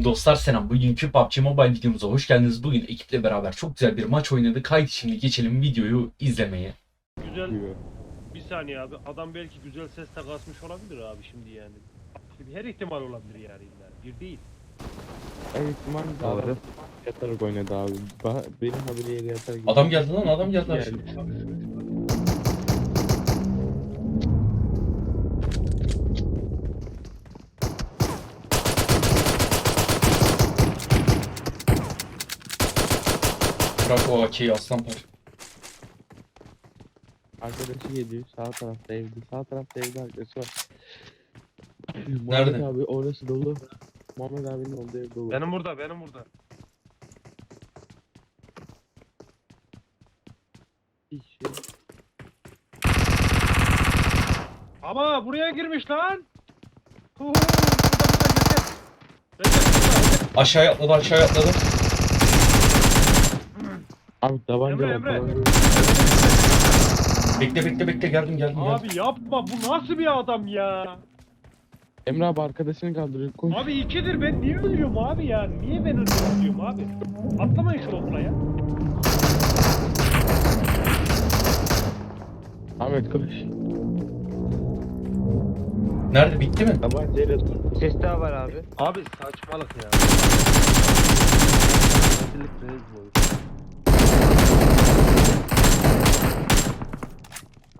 Olsun dostlar selam. Bugünkü PUBG Mobile videomuza hoş geldiniz. Bugün ekiple beraber çok güzel bir maç oynadık. Haydi şimdi geçelim videoyu izlemeye. Güzel bir saniye abi. Adam belki güzel sesle kasmış olabilir abi şimdi yani. Her ihtimal olabilir yani illa. Bir değil. Evet ihtimal Doğru. yatarak oynadı abi. Ba benim haberi yere yatarak. Adam geldi lan adam geldi. Geldi. Bırak o AK'yi aslan parça. Arkadaşı geliyor sağ tarafta evde. Sağ tarafta evde arkadaşı var. Nerede? Muhammed abi orası dolu. Muhammed abinin olduğu ev dolu. Benim burada, benim burada. Bir şey. Ama buraya girmiş lan. Hu hu, burada, burada, Recep. Recep, burada. Aşağıya atladı aşağıya atladı. Abi tabanca Emre, var Emre. tabanca. Bekle bekle bekle geldim geldim geldim. Abi yapma bu nasıl bir adam ya? Emre abi arkadaşını kaldırıyor. Koş. Abi ikidir ben niye ölüyorum abi ya? Niye ben ölüyorum abi? Atlamayın şu okula ya. Ahmet koş. Nerede bitti mi? Tabancayla Ses daha var abi. Abi saçmalık ya. Kesinlikle ez boyu.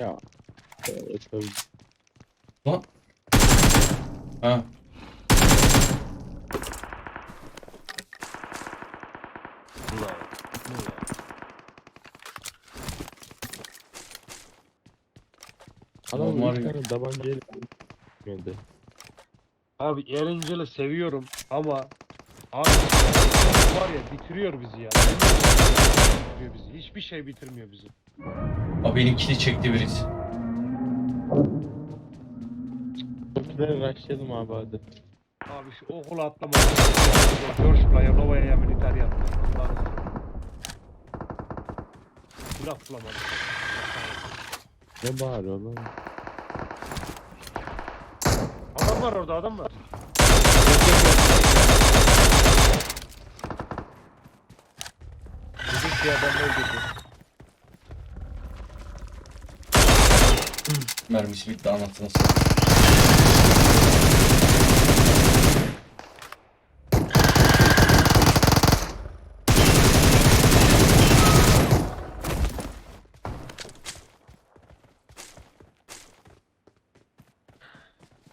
Ya. Evet, tabii. Lan. Ha. Adam var ya. tabancayla geldi. Abi Erangel'ı seviyorum ama abi var ya bitiriyor bizi ya. Bitiriyor bizi. Hiçbir şey bitirmiyor bizi. Aa, benimkini çekti birisi. Güzel rushlayalım abi hadi. Abi şu okula atlama. Playa, Nova'ya militer yaptı. Silah bulamadım. Ne bağırıyor lan? Adam var orada adam var. Bizim bir adam öldürdü. Mermisi bitti anasını satayım.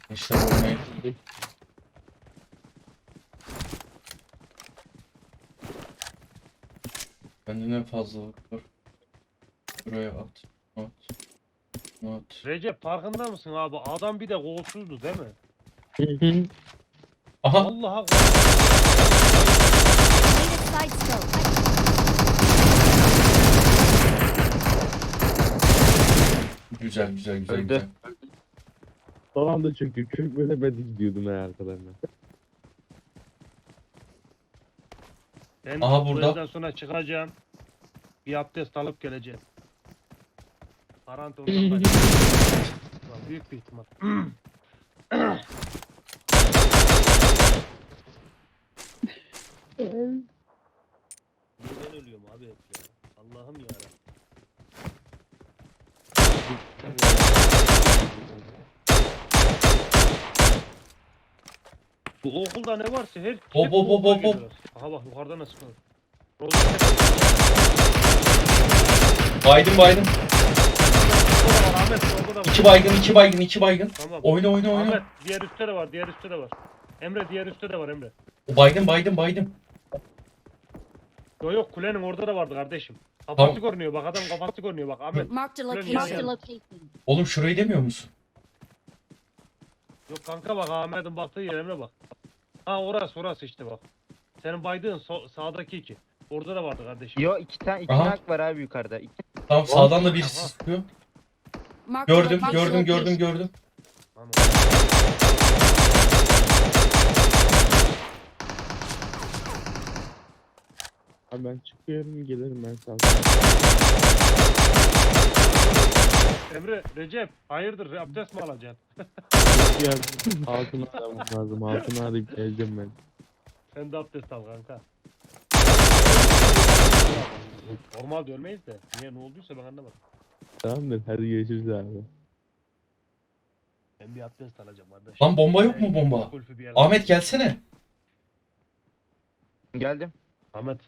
İşte oynayın. Bende ne fazlalık var. Buraya at. At. At. Recep farkında mısın abi? Adam bir de golsüzdü değil mi? Aha Allah'a Need a side scope. güzel güzel güzel Öldü. güzel. Son anda çünkü kök böyle ben gidiyordum her arkalarına. Ben Aha, bu burada. evden sonra çıkacağım. Bir abdest alıp geleceğim. Garanti oradan kaçacağım. Ulan Büyük bir ihtimal. Ben ölüyorum abi hep ya? Allah'ım ya. Bu okulda ne varsa her Hop, hep hop, hop, hop, hop. Aha bak yukarıdan nasıl çıkıyor. Baydım baydım. Ahmet solda da var. İki baygın iki baygın iki baygın. Tamam. Oyna oyna oyna. Ahmet diğer üstte de var, diğer üstte de var. Emre diğer üstte de var Emre. O baygın baydım baydım. Yok yok kulenin orada da vardı kardeşim. Kafası Tamam. görünüyor bak adam kafası görünüyor bak Ahmet. Marked a location. Marked a location. Oğlum şurayı demiyor musun? Yok kanka bak Ahmet'in baktığı yer Emre bak. Ha orası orası işte bak. Senin baydığın so- sağdaki iki. Orada da vardı kardeşim. Yo iki tane iki Aha. nak var abi yukarıda. İki. Tamam sağdan da birisi sıkıyor. Marked a Gördüm location. gördüm gördüm gördüm. Tamam. Abi ben çıkıyorum gelirim ben sağ Emre, Recep hayırdır abdest mi alacaksın? Ya altına aramam lazım. Altına arayıp geleceğim ben. Sen de abdest al kanka. Normalde ölmeyiz de. Niye ne olduysa ben anlamadım. Tamamdır hadi görüşürüz abi. Ben bir abdest alacağım kardeş. Lan bomba yok mu bomba? Golfü bir yere- Ahmet gelsene. Geldim. Ahmet.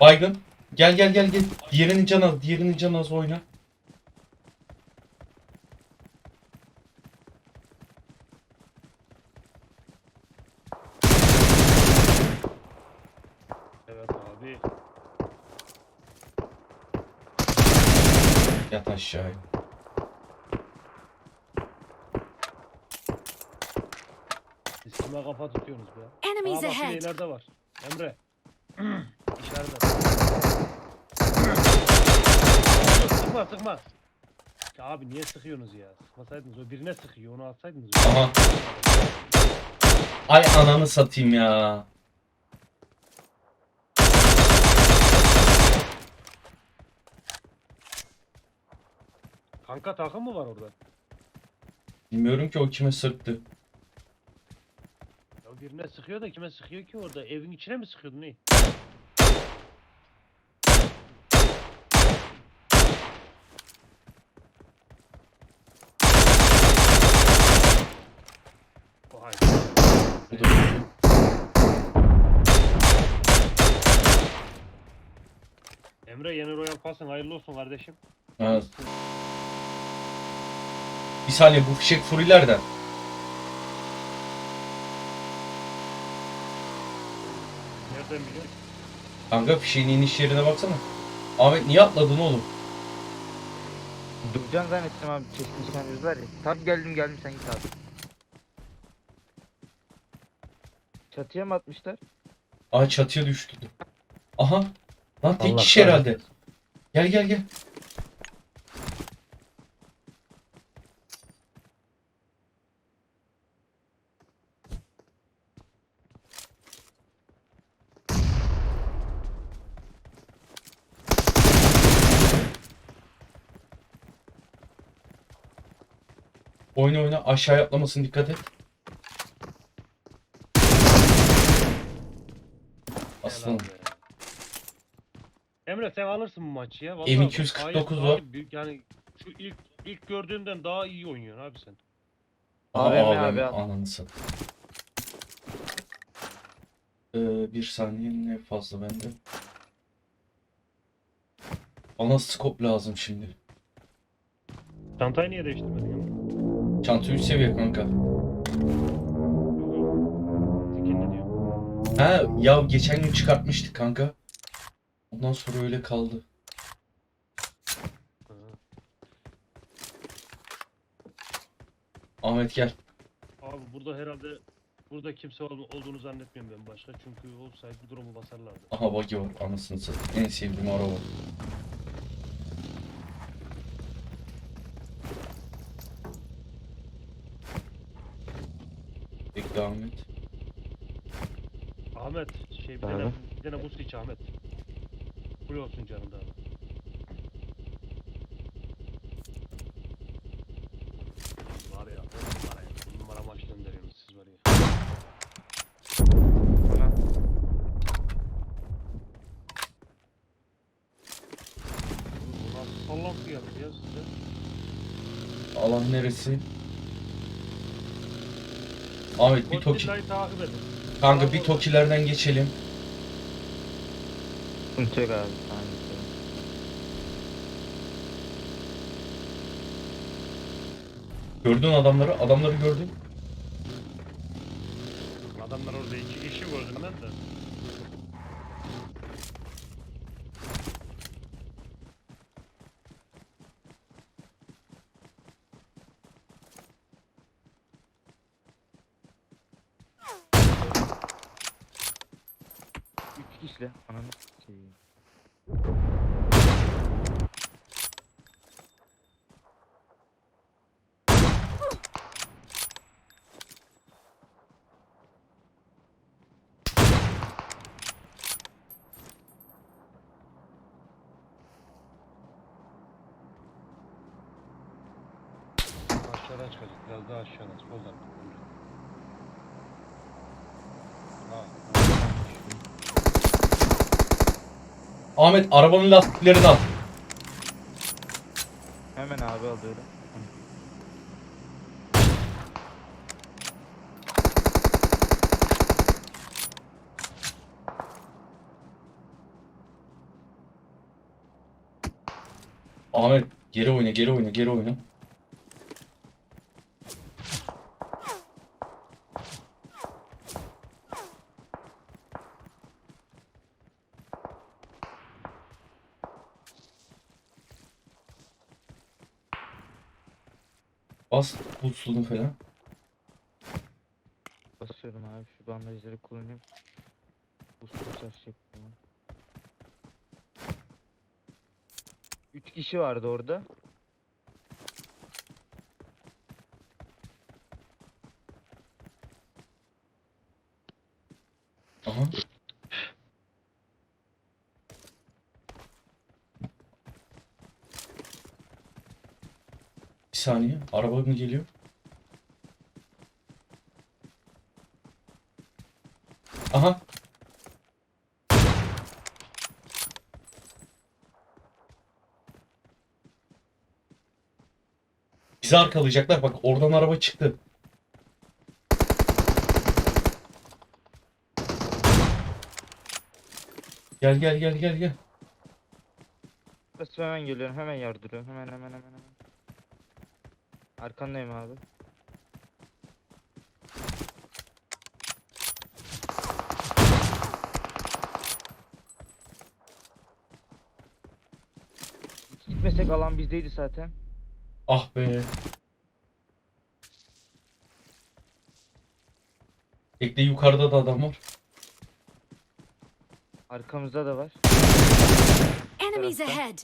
Baygın. Gel gel gel gel. Diğerinin canı az. Diğerinin canı az oyna. Evet abi. Yat aşağıya. Siz kime kafa tutuyorsunuz be? Enemies Aa bak ahead. ileride var. Emre. İşaret Sıkma sıkma. Ya abi niye sıkıyorsunuz ya? Sıkmasaydınız o birine sıkıyor onu atsaydınız. Aha. Ay ananı satayım ya. Kanka takım mı var orada? Bilmiyorum ki o kime sıktı. Ya birine sıkıyor da kime sıkıyor ki orada? Evin içine mi sıkıyordu ne? Vay. Bu da öldü. Emre yeni Royal Pass'ın hayırlı olsun kardeşim. Ha. Bir saniye bu fişek furilerden. Nereden biliyorsun? Kanka fişeğin iniş yerine baksana. Ahmet niye atladın oğlum? Duracağım zannettim abi. Çeşitli işlemimiz var ya. Tabi geldim geldim sen git abi. Çatıya mı atmışlar? Aa çatıya düştü. Aha. Lan tek Allah kişi herhalde. Gel gel gel. Oyna oyna aşağıya atlamasın dikkat et. Aslanım. Emre sen alırsın bu maçı ya. Vallahi M249 bak, gayet var. daha büyük- Yani şu ilk ilk gördüğümden daha iyi oynuyorsun abi sen. AVM, abi, al. ananı satayım. Ee, bir saniye ne fazla bende. Bana scope lazım şimdi. Çantayı niye değiştirmedin? Çanta 3 seviye kanka. Ha ya geçen gün çıkartmıştık kanka. Ondan sonra öyle kaldı. Ahmet gel. Abi burada herhalde burada kimse ol- olduğunu zannetmiyorum ben başka. Çünkü olsaydı bu durumu basarlardı. Aha buggy var anasını satayım. En sevdiğim araba. Bekle Ahmet. Ahmet şey bir Abi. tane, bir tane buz iç Ahmet. Full olsun canım da abi. Var ya on numara ya. On numara maç gönderiyorsunuz siz var ya. Bana. Bu nasıl sallantı yaptı ya size? Alan neresi? Ahmet bir toki. Godzilla'yı takip edin. Kanka bir tokilerden geçelim. Sıkıntı yok abi. Gördün adamları. Adamları gördün. Adamlar orada iki kişi gördüm ben de. Üç kişiyle. Ananı aşağıdan çıkacak. Biraz daha aşağıdan. Soldan. Ahmet arabanın lastiklerini al. Hemen abi alıyorum. Ahmet geri oyna geri oyna geri oyna. Bas bulsunu falan. Basıyorum abi şu bandajları kullanıyorum. Usta saçacak bunu. Üç kişi vardı orada. Aha. Bir saniye. Araba mı geliyor? Aha. Bizi arkalayacaklar. Bak oradan araba çıktı. Gel gel gel gel gel. Hemen geliyorum hemen yardırıyorum hemen hemen hemen hemen. Arkandayım abi. Gitmesek alan bizdeydi zaten. Ah be. Bekle yukarıda da adam var. Arkamızda da var. Enemies ahead.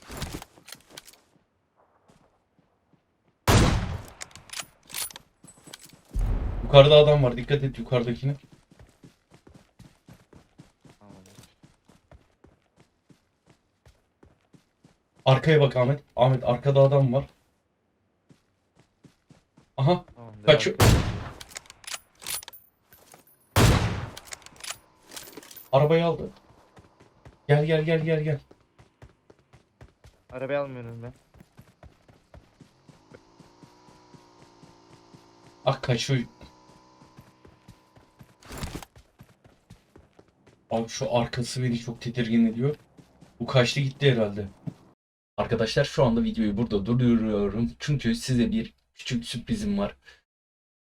Yukarıda adam var. Dikkat et yukarıdakine. Arkaya bak Ahmet. Ahmet arkada adam var. Aha. Tamamdır. Kaçıyor. Arabayı aldı. Gel gel gel gel gel. Arabayı almıyorum ben. Ah kaçıyor. Abi şu arkası beni çok tedirgin ediyor. Bu kaçtı gitti herhalde. Arkadaşlar şu anda videoyu burada durduruyorum. Çünkü size bir küçük sürprizim var.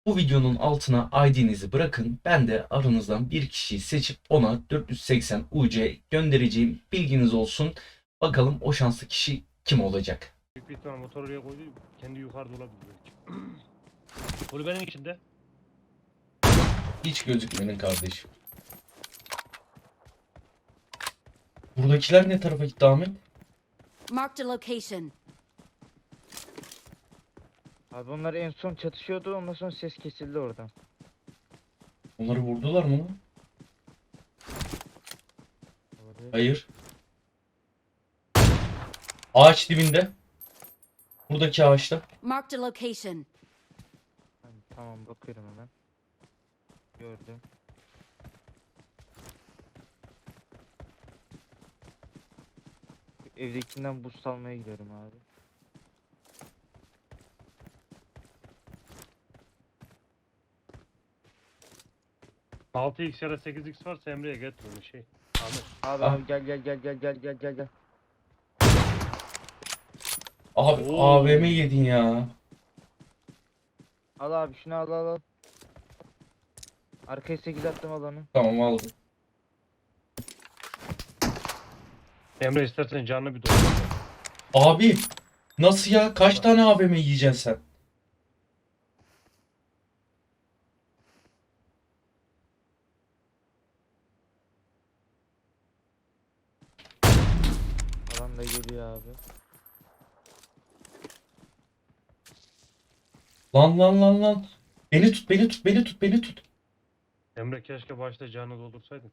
Bu videonun altına ID'nizi bırakın. Ben de aranızdan bir kişiyi seçip ona 480 UC göndereceğim. Bilginiz olsun. Bakalım o şanslı kişi kim olacak? Büyük bir ihtimal motor oraya koydu. Kendi yukarıda olabilir belki. Kulübenin içinde. Hiç gözükmenin kardeşim. Buradakiler ne tarafa gitti Ahmet? Marked a location. Abi onlar en son çatışıyordu ondan sonra ses kesildi oradan. Onları vurdular mı lan? Hayır. Ağaç dibinde. Buradaki ağaçta. Marked a location. Tamam, Tamam bakıyorum hemen. Gördüm. Evdekinden buz salmaya gidiyorum abi. Altı x ya da 8x varsa Emre'ye getir onu şey. Ahmet. Abi Ah. abi gel gel gel gel gel gel gel gel. Abi Oo. AVM yedin ya. Al abi şunu al al al. Arkaya 8 attım al onu. Tamam aldım. Emre istersen canlı bir doldur. Abi nasıl ya? Kaç tane AVM yiyeceksin sen? Alan da geliyor abi. Lan lan lan lan. Beni tut beni tut beni tut beni tut. Emre keşke başta canlı doldursaydın.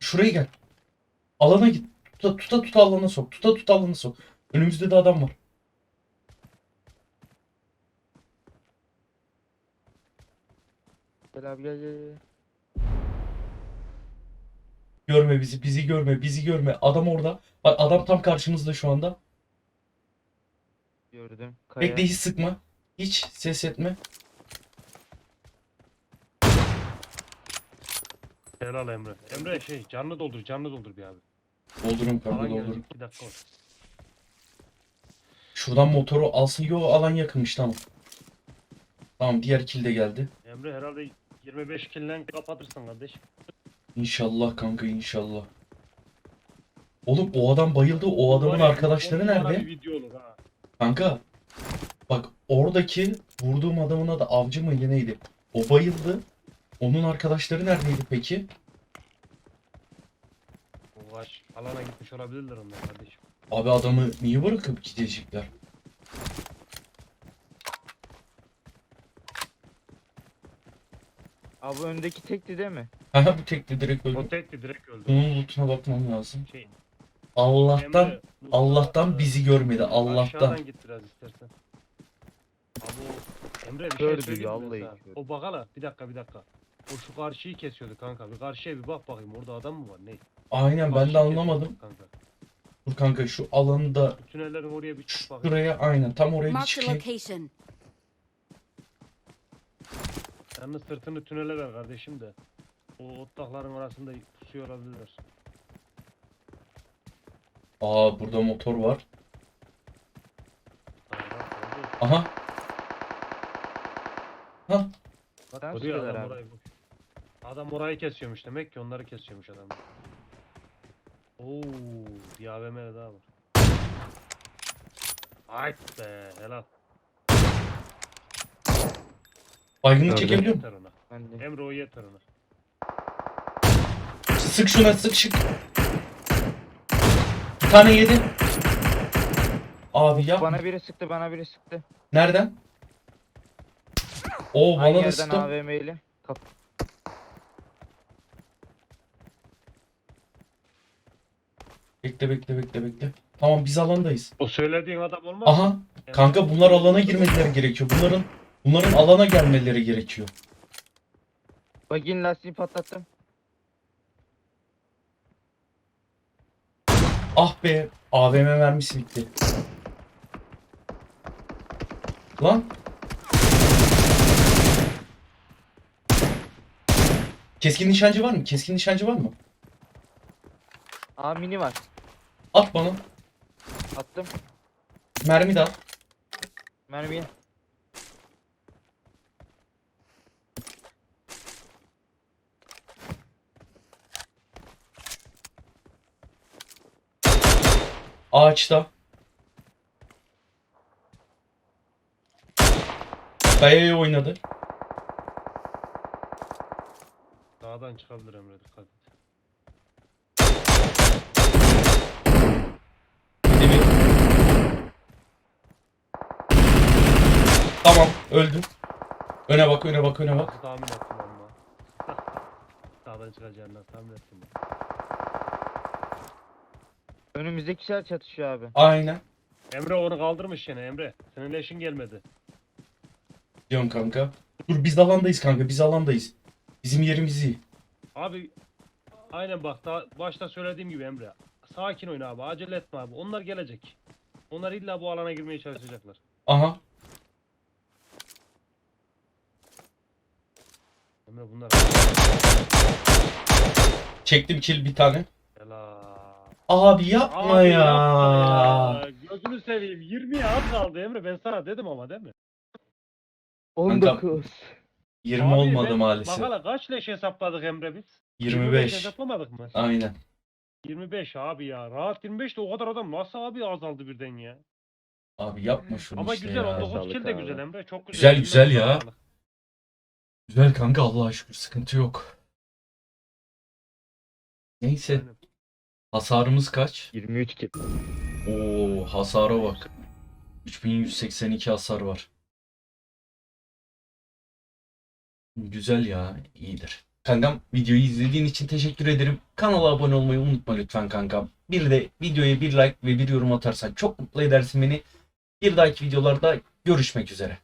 Şuraya gel. Alana git. Tuta tuta, tuta alana sok. Tuta tuta alana sok. Önümüzde de adam var. Gel abi gel gel. Görme bizi, bizi görme, bizi görme. Adam orada. Bak adam tam karşımızda şu anda. Gördüm. Kaya. Bekle hiç sıkma. Hiç ses etme. Helal Emre. Emre şey canlı doldur canlı doldur bir abi. Doldurum kanka Alan gelecek 2 dakika var. Şuradan motoru alsın. Yo alan yakınmış tamam. Tamam diğer kill de geldi. Emre herhalde 25 killen kapatırsın kardeş. İnşallah kanka inşallah. Oğlum o adam bayıldı. O adamın Var ya, arkadaşları on numara nerede? Bir video olur ha. Kanka bak oradaki vurduğum adamın adı avcı mı neydi? O bayıldı. Onun arkadaşları neredeydi peki? O kaç alana gitmiş olabilirler onlar kardeşim. Abi adamı niye bırakıp gidecekler? Abi öndeki tekti değil mi? Haha bu tekli direkt O öldü. tekti direkt öldü. Bunun lootuna bakmam lazım. Şey, Allah'tan Emre, bu- Allah'tan bizi görmedi. Allah'tan. Aşağıdan git biraz istersen. Abi o Emre bir şey Gördü söyleyeyim mi ben vallahi sana? gördü. O bakala bir dakika bir dakika. O şu karşıyı kesiyordu kanka. Bir karşıya bir bak bakayım orada adam mı var ne? Aynen ben de anlamadım. Kanka. Dur kanka şu alanı da tünellerin oraya bir çık bakayım. şuraya aynen tam oraya bir a çıkayım. location. Yalnız sırtını tünele ver kardeşim de. O otlakların arasında pusuyor olabilirler. Aa burada motor var. Aha. Ha Bak adam abi. orayı. Adam orayı kesiyormuş demek ki onları kesiyormuş adam. Oo, bir AVM daha var. Ay be helal. baygını Gördüm. çekebiliyor musun? Yeter ona. Ben de. Emre o yeter ona. Sık şuna sık şık. Bir tane yedi. Abi ya. Bana biri sıktı bana biri sıktı. Nereden? Oo Aynı bana da yerden sıktı. AVM ile. Kap Bekle bekle bekle bekle. Tamam biz alandayız. O söylediğin adam olmaz? Aha. Kanka bunlar alana girmeleri gerekiyor. Bunların bunların alana gelmeleri gerekiyor. Bagin lastiği patlattım. Ah be. AVM mermisi bitti. Lan. Keskin nişancı var mı? Keskin nişancı var mı? Aa mini var. At bana. Attım. Mermi de at. Mermiye. Ağaçta. Kayaya oynadı. Dağdan çıkabilir Emre dikkat et. Bir de bir- Tamam öldü. Öne bak öne bak öne bak. Tahmin ettim ama. Dağdan çıkacağını nasıl tahmin ettim ben. Önümüzdekiler çatışıyor abi. Aynen. Emre onu kaldırmış yine Emre. Senin leşin gelmedi. Diyorum kanka. Dur biz alandayız kanka biz alandayız. Bizim yerimiz iyi. Abi aynen bak daha başta söylediğim gibi Emre. Sakin oyna abi acele etme abi. Onlar gelecek. Onlar illa bu alana girmeye çalışacaklar. Aha. Emre bunlar. Çektim kill bir tane. Helal. Abi yapma Abi ya. yapma ya. Gözünü seveyim. 20'ye az kaldı Emre. Ben sana dedim ama değil mi? 19. 20 Abi olmadı ben- maalesef. Bak hala kaç leş hesapladık Emre biz? 25. hesaplamadık mı? Aynen. 25 abi ya. Rahat 25 de o kadar adam nasıl abi azaldı birden ya. Abi yapma şunu Ama işte güzel ya. 19 Sağlık kill de güzel Emre. Çok Güzel, güzel. güzel ya. Güzel kanka Allah'a şükür sıkıntı yok. Neyse. Aynen. Hasarımız kaç? 23 kill. Oo hasara bak. 3182 hasar var. Güzel ya, iyidir. Kankam videoyu izlediğin için teşekkür ederim. Kanala abone olmayı unutma lütfen kankam. Bir de videoya bir like ve bir yorum atarsan çok mutlu edersin beni. Bir dahaki videolarda görüşmek üzere.